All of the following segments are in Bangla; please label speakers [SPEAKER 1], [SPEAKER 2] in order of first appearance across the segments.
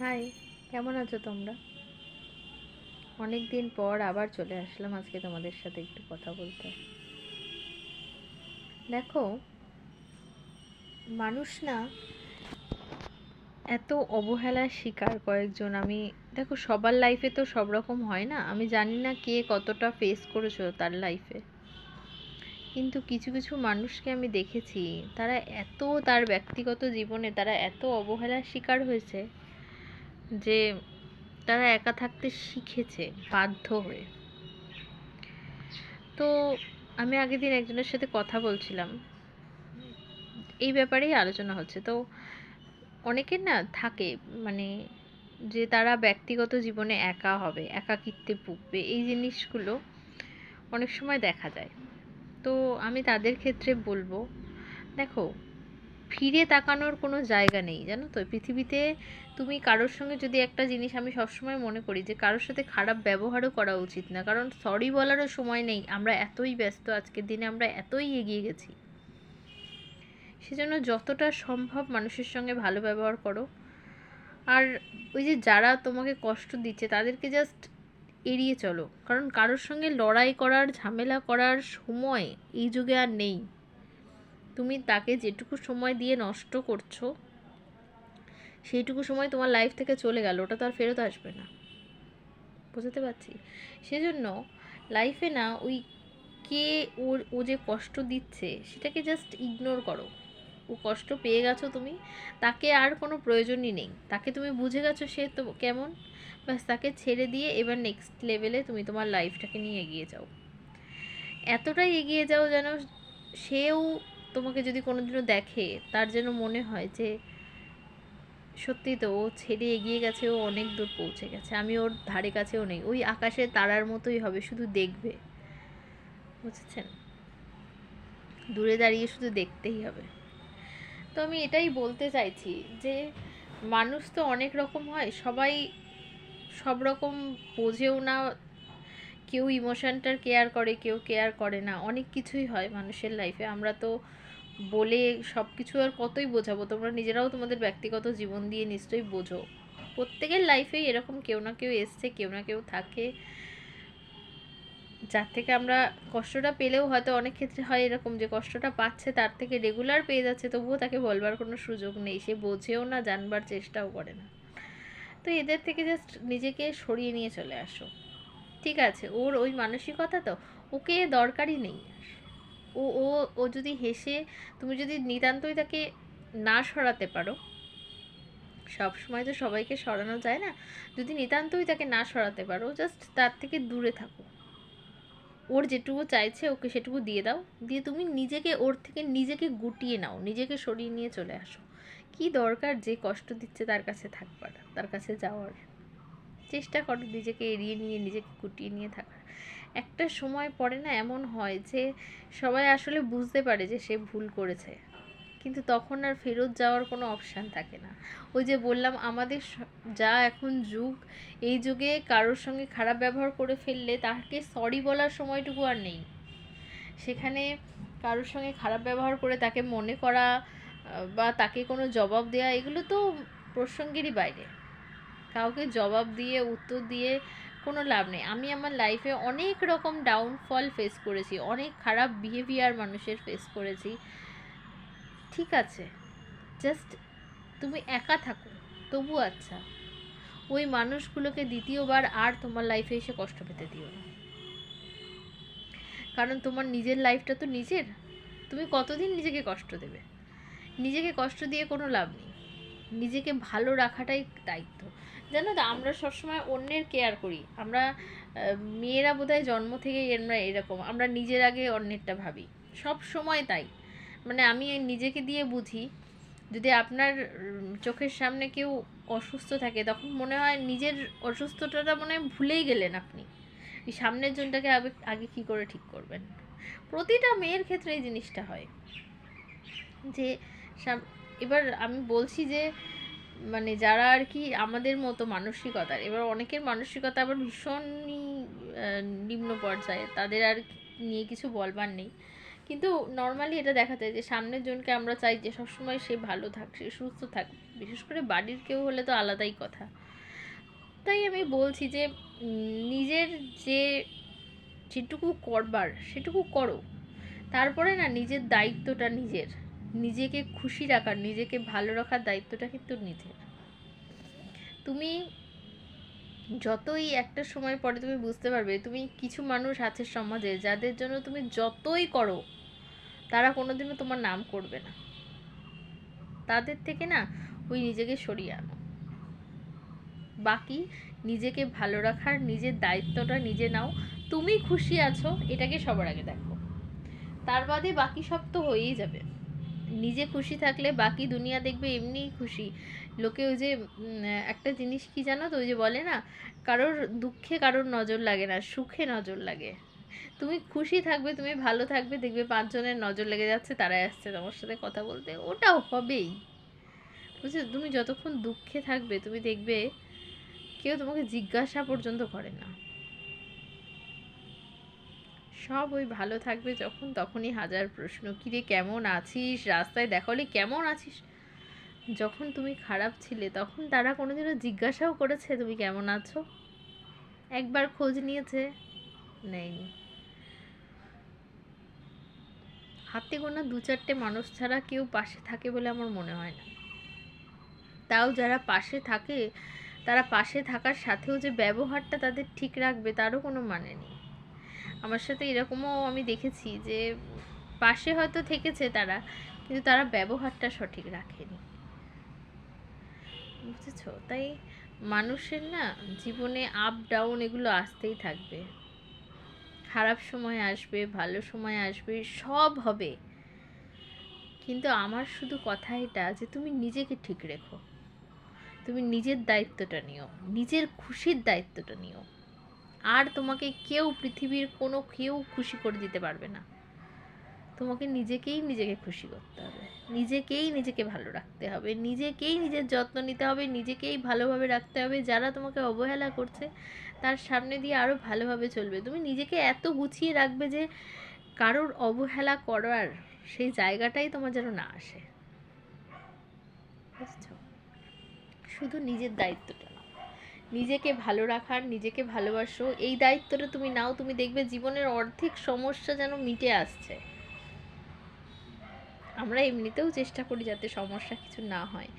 [SPEAKER 1] হাই, কেমন আছো তোমরা? অনেক দিন পর আবার চলে আসলাম আজকে তোমাদের সাথে একটু কথা বলতে। দেখো, মানুষ না এত অবহেলার শিকার কয়েকজন। আমি, দেখো, সবার লাইফে তো সব রকম হয় না। আমি জানি না কে কতটা ফেস করেছ তার লাইফে কিন্তু কিছু কিছু মানুষকে আমি দেখেছি, তারা এত তার ব্যক্তিগত জীবনে তারা এত অবহেলার শিকার হয়েছে। যে তারা একা থাকতে শিখেছে, বাধ্য হয়ে। তো আমি আগের দিন একজনের সাথে কথা বলছিলাম। এই ব্যাপারেই আলোচনা হচ্ছে। তো অনেকের না থাকে মানে যে তারা ব্যক্তিগত জীবনে একা হবে, একাকিত্বে ভুগবে, এই জিনিসগুলো অনেক সময় দেখা যায়। তো আমি তাদের ক্ষেত্রে বলব, দেখো ফিরে তাকানোর কোনো জায়গা নেই, জানো তো? পৃথিবীতে তুমি কারোর সঙ্গে যদি একটা জিনিস আমি সবসময় মনে করি যে কারোর সাথে খারাপ ব্যবহারও করা উচিত না, কারণ সরি বলারও সময় নেই। আমরা এতই ব্যস্ত, আজকের দিনে আমরা এতই এগিয়ে গেছি। সেজন্য যতটা সম্ভব মানুষের সঙ্গে ভালো ব্যবহার করো। আর ওই যে যারা তোমাকে কষ্ট দিচ্ছে, তাদেরকে জাস্ট এড়িয়ে চলো। কারণ কারোর সঙ্গে লড়াই করার, ঝামেলা করার সময় এই যুগে আর নেই। তুমি তাকে যেটুকু সময় দিয়ে নষ্ট করছ, সেইটুকু সময় তোমার লাইফ থেকে চলে গেল, ওটা তো আর ফেরত আসবে না। বুঝতে পারছি? সেজন্য লাইফে না ওই কে ওর, ও যে কষ্ট দিচ্ছে, সেটাকে জাস্ট ইগনোর করো। ও কষ্ট পেয়ে গেছো তুমি, তাকে আর কোনো প্রয়োজনই নেই। তাকে তুমি বুঝে গেছো সে তো কেমন? ব্যাস, তাকে ছেড়ে দিয়ে এবার নেক্সট লেভেলে তুমি তোমার লাইফটাকে নিয়ে এগিয়ে যাও। এতটাই এগিয়ে যাও যেন সেও তোমাকে যদি কোনোদিনও দেখে, তার যেন মনে হয় যে সত্যি তো ও ছেড়ে এগিয়ে গেছে, ও অনেক দূর পৌঁছে গেছে। আমি ওর ধারে কাছেও নেই। ওই আকাশে তারার মতোই হবে, শুধু দেখবে। বুঝেছেন? দূরে দাঁড়িয়ে শুধু দেখতেই হবে। তো আমি এটাই বলতে চাইছি যে, মানুষ তো অনেক রকম হয়, সবাই সব রকম বোঝেও না কেউ ইমোশনটার কেয়ার করে, কেউ কেয়ার করে না। অনেক কিছুই হয় মানুষের লাইফে আমরা তো বলে সব কিছু আর কতই বোঝাবো? তোমরা নিজেরাও তোমাদের ব্যক্তিগত জীবন দিয়ে নিশ্চয়ই বোঝো। প্রত্যেকের লাইফেই এরকম কেউ না কেউ এসছে, কেউ না কেউ থাকে। যার থেকে আমরা কষ্টটা পেলেও হয়তো অনেক ক্ষেত্রে হয় এরকম যে কষ্টটা পাচ্ছে, তার থেকে রেগুলার পেয়ে যাচ্ছে, তবুও তাকে বলবার কোনো সুযোগ নেই। সে বোঝেও না, জানবার চেষ্টাও করে না। তো এদের থেকে জাস্ট নিজেকে সরিয়ে নিয়ে চলে আসো। ঠিক আছে, ওর ওই মানসিকতা তো, ওকে দরকারই নেই ও ও ও যদি হেসে, তুমি যদি নিতান্তই তাকে না সরাতে পারো, সব সময় তো সবাইকে সরানো যায় না, যদি নিতান্তই তাকে না সরাতে পারো জাস্ট তার থেকে দূরে থাকো। ওর যেটুকু চাইছে, ওকে সেটুকু দিয়ে দাও, দিয়ে তুমি নিজেকে, ওর থেকে নিজেকে গুটিয়ে নাও, নিজেকে সরিয়ে নিয়ে চলে আসো। কি দরকার যে কষ্ট দিচ্ছে তার কাছে থাকবার, তার কাছে যাওয়ার। চেষ্টা করো নিজেকে এড়িয়ে নিয়ে, নিজেকে গুটিয়ে নিয়ে থাকার। একটা সময় পরে না এমন হয় যে সবাই আসলে বুঝতে পারে যে সে ভুল করেছে। কিন্তু তখন আর ফেরত যাওয়ার কোনো অপশান থাকে না। ওই যে বললাম, আমাদের যা এখন যুগ, এই যুগে কারোর সঙ্গে খারাপ ব্যবহার করে ফেললে তাকে সরি বলার সময়টুকু আর নেই। সেখানে কারোর সঙ্গে খারাপ ব্যবহার করে তাকে মনে করা বা তাকে কোনো জবাব দেওয়া এগুলো তো প্রসঙ্গেরই বাইরে। কাউকে জবাব দিয়ে, উত্তর দিয়ে কোনো লাভ নেই। আমি আমার লাইফে অনেক রকম ডাউনফল ফেস করেছি, অনেক খারাপ বিহেভিয়ার মানুষের ফেস করেছি। ঠিক আছে জাস্ট তুমি একা থাকো, তবু আচ্ছা। ওই মানুষগুলোকে দ্বিতীয়বার আর তোমার লাইফে এসে কষ্ট পেতে দিও না। কারণ তোমার নিজের লাইফটা তো নিজের। তুমি কতদিন নিজেকে কষ্ট দেবে? নিজেকে কষ্ট দিয়ে কোনো লাভ নেই। নিজেকে ভালো রাখাটাই দায়িত্ব। জানো তো, আমরা সবসময় অন্যের কেয়ার করি। আমরা মেয়েরা বোধহয় জন্ম থেকেই আমরা এরকম। আমরা নিজের আগে অন্যেরটা ভাবি। সব সময় তাই। মানে আমি নিজেকে দিয়ে বুঝি, যদি আপনার চোখের সামনে কেউ অসুস্থ থাকে, তখন মনে হয় নিজের অসুস্থতাটা মনে হয় ভুলেই গেলেন আপনি। সামনের জনটাকে আগে আগে কী করে ঠিক করবেন? প্রতিটা মেয়ের ক্ষেত্রে এই জিনিসটা হয়। যে এবার আমি বলছি যে মানে যারা আর কি আমাদের মতো মানসিকতার, এবার অনেকের মানসিকতা আবার ভীষণই নিম্ন পর্যায়ে, তাদের আর নিয়ে কিছু বলবার নেই। কিন্তু নর্মালি এটা দেখা যায় যে সামনের জনকে আমরা চাই যে সবসময় সে ভালো থাক, সে সুস্থ থাক, বিশেষ করে বাড়ির কেউ হলে তো আলাদাই কথা। তাই আমি বলছি যে নিজের যে যেটুকু করবার, সেটুকু করো। তারপরে না নিজের দায়িত্বটা নিজের। নিজেকে খুশি রাখার, নিজেকে ভালো রাখার দায়িত্বটা কিন্তু নিজের। তুমি যতই একটা সময় পরে তুমি বুঝতে পারবে, তুমি কিছু মানুষ আছে সমাজে যাদের জন্য তুমি যতই করো, তারা কোনোদিনও তোমার নাম করবে না। তাদের থেকে না ওই নিজেকে সরিয়ে আনো। বাকি নিজেকে ভালো রাখার, নিজের দায়িত্বটা নিজে নাও। তুমি খুশি আছো, এটাকে সবার আগে দেখো। তার বাদে বাকি সব তো হয়েই যাবে। নিজে খুশি থাকলে বাকি দুনিয়া দেখবে এমনিই খুশি। লোকে ওই যে একটা জিনিস কি জানো তো, ওই যে বলে না, কারোর দুঃখে কারোর নজর লাগে না, সুখে নজর লাগে। তুমি খুশি থাকবে, তুমি ভালো থাকবে, দেখবে পাঁচজনের নজর লেগে যাচ্ছে, তারাই আসছে তোমার সাথে কথা বলতে। ওটাও হবেই। বুঝছ? তুমি যতক্ষণ দুঃখে থাকবে, তুমি দেখবে কেউ তোমাকে জিজ্ঞাসা পর্যন্ত করে না। সব ওই ভালো থাকবে যখন তখনই হাজার প্রশ্ন, কিরে, কেমন আছিস? রাস্তায় দেখালে কেমন আছিস? যখন তুমি খারাপ ছিলে, তখন তারা কোনোদিনও জিজ্ঞাসাও করেছে, তুমি কেমন আছো? একবার খোঁজ নিয়েছে, নেয়নি। হাতে গোনা দু চারটে মানুষ ছাড়া কেউ পাশে থাকে বলে আমার মনে হয় না। তাও যারা পাশে থাকে, তারা পাশে থাকার সাথেও যে ব্যবহারটা তাদের ঠিক রাখবে, তারও কোনো মানে নেই। আমার সাথে এরকমও আমি দেখেছি যে পাশে হয়তো থেকেছে তারা, কিন্তু তারা ব্যবহারটা সঠিক রাখেনি। বুঝেছ? তাই মানুষের না জীবনে আপ ডাউন এগুলো আসতেই থাকবে। খারাপ সময় আসবে, ভালো সময় আসবে, সব হবে। কিন্তু আমার শুধু কথা এটা যে তুমি নিজেকে ঠিক রেখো। তুমি নিজের দায়িত্বটা নিও, নিজের খুশির দায়িত্বটা নিও। আর তোমাকে কেউ পৃথিবীর কোনো কেউ খুশি করে দিতে পারবে না। তোমাকে নিজেকেই নিজেকে খুশি করতে হবে। নিজেকেই নিজেকে ভালো রাখতে হবে। নিজেকেই নিজের যত্ন নিতে হবে। নিজেকেই ভালোভাবে রাখতে হবে। যারা তোমাকে অবহেলা করছে, তার সামনে দিয়ে আরও ভালোভাবে চলবে। তুমি নিজেকে এত গুছিয়ে রাখবে যে কারোর অবহেলা করার সেই জায়গাটাই তোমার যেন না আসে। বুঝছ? শুধু নিজের দায়িত্বটা। নিজেকে ভালো রাখার, নিজেকে ভালোবাসো, এই দায়িত্বটা তুমি নাও, তুমি দেখবে জীবনের অর্ধেক সমস্যা যেন মিটে আসছে। আমরা এমনিতেও চেষ্টা করি যাতে সমস্যা কিছু না হয়।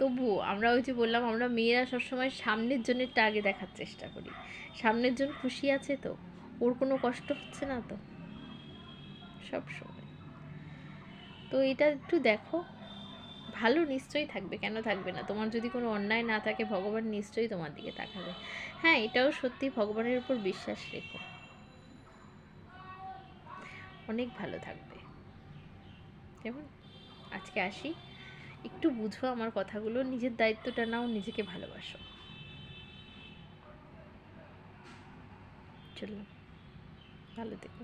[SPEAKER 1] তবুও আমরা ওই যে বললাম, আমরা মেয়েরা সবসময় সামনের জনেরটা আগে দেখার চেষ্টা করি। সামনের জন খুশি আছে তো, ওর কোনো কষ্ট হচ্ছে না তো সব সময় তো এটা একটু দেখো। ভালো নিশ্চয়ই থাকবে, কেন থাকবে না? তোমার যদি কোনো অন্যায় না থাকে, ভগবান নিশ্চয়ই তোমার দিকে তাকাবে। হ্যাঁ এটাও সত্যি ভগবানের উপর বিশ্বাস রেখো। অনেক ভালো থাকবে। কেমন? আজকে আসি। একটু বুঝো আমার কথাগুলো, নিজের দায়িত্বটা নাও, নিজেকে ভালোবাসো। চলো। ভালো থেকো।